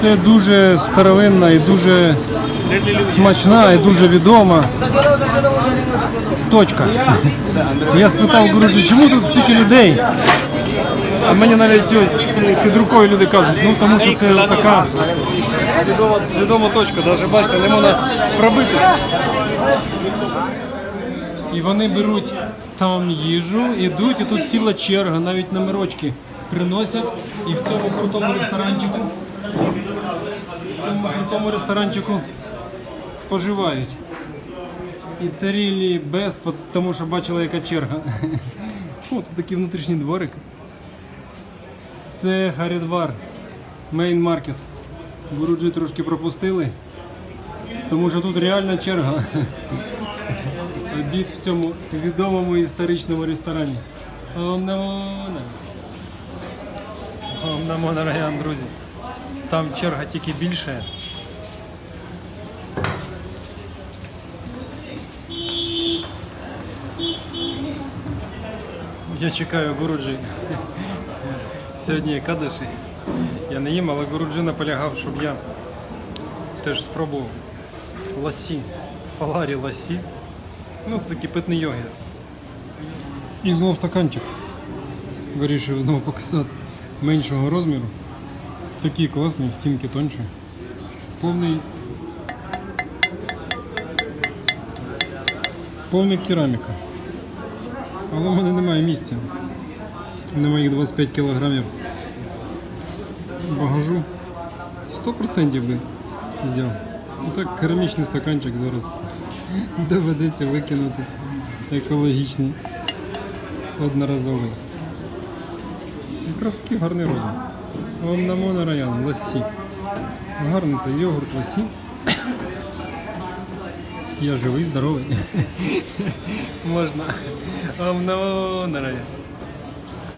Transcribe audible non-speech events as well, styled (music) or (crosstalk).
Це дуже старовинна і дуже смачна і дуже відома точка. Я спитав, кажу, чому тут стільки людей? А мені навіть ось під рукою люди кажуть, ну тому що це така відома, відома точка, навіть бачите, не можна пробити. І вони беруть там їжу, ідуть, і тут ціла черга, навіть номерочки приносять. І в цьому крутому ресторанчику в цьому крутому ресторанчику споживають. І це best, по- тому що бачила, яка черга. (laughs) О, тут такий внутрішній дворик. Це Харідвар, мейн маркет. Буруджі трошки пропустили, тому що тут реальна черга. (laughs) Обід в цьому відомому історичному ресторані. Ом намо на. Ом намо нараян, друзі. Там черга тільки більше. Я чекаю Гуруджі. Сьогодні кадиші. Я не їм, але Гуруджі наполягав, щоб я теж спробував ласі. Фаларі ласі. Ну, це такий питний йогурт. І знов стаканчик. Вирішив знову показати меншого розміру. Такий класний, стінки тонші. Повний. Повний кераміка. Але в мене немає місця. На моїх 25 кілограмів багажу. 100% би взяв. Так, керамічний стаканчик зараз доведеться викинути. Екологічний. Одноразовий. Якраз такий гарний розмір. Ом намо на район, ласі. Гарний це йогурт ласі. Я живий, здоровий. (laughs) Можна. Ом намо на район.